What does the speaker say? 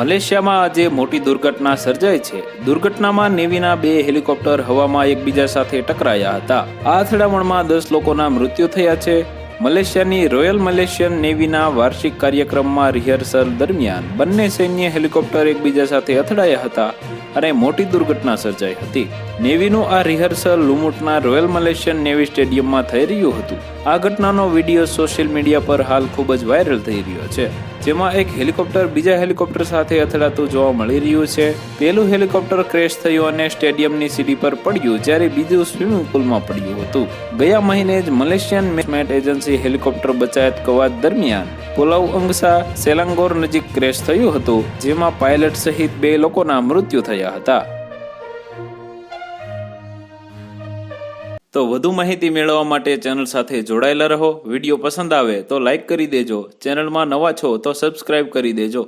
મલેશિયામાં આજે મોટી દુર્ઘટના સર્જાઈ છે. દુર્ઘટનામાં નેવીના બે હેલિકોપ્ટર હવામાં એકબીજા સાથે ટકરાયા હતા. આ અથડામણમાં દસ લોકોના મૃત્યુ થયા છે. મલેશિયાની રોયલ મલેશિયન નેવીના વાર્ષિક કાર્યક્રમમાં રિહર્સલ દરમિયાન બંને સૈન્ય હેલિકોપ્ટર એકબીજા સાથે અથડાયા હતા અને મોટી દુર્ઘટના સર્જાઈ હતી. નેવીનું આ રિહર્સલ લુમુટના રોયલ મલેશિયન નેવી સ્ટેડિયમમાં થઈ રહ્યું હતું. આ ઘટનાનો વીડિયો સોશિયલ મીડિયા પર હાલ ખૂબ જ વાયરલ થઈ રહ્યો છે, જેમાં એક હેલિકોપ્ટર બીજા હેલિકોપ્ટર સાથે અથડાતું જોવા મળી રહ્યું છે. પહેલું હેલિકોપ્ટર ક્રેશ થયું અને સ્ટેડિયમની સીડી પર પડ્યું, જ્યારે બીજું સ્વિમિંગ પુલમાં પડ્યું હતું. ગયા મહિને જ મલેશિયન મેનેજમેન્ટ એજન્સી હેલિકોપ્ટર બચાયત કવાત દરમિયાન પુલાવ અંગસા સેલાંગોર નજીક ક્રેશ થયું હતું, જેમાં પાયલટ સહિત બે લોકોના મૃત્યુ થયા હતા. તો વધુ માહિતી મેળવવા માટે ચેનલ સાથે જોડાયેલા રહો. વીડિયો પસંદ આવે તો લાઇક કરી દેજો. ચેનલમાં નવા છો તો સબસ્ક્રાઇબ કરી દેજો.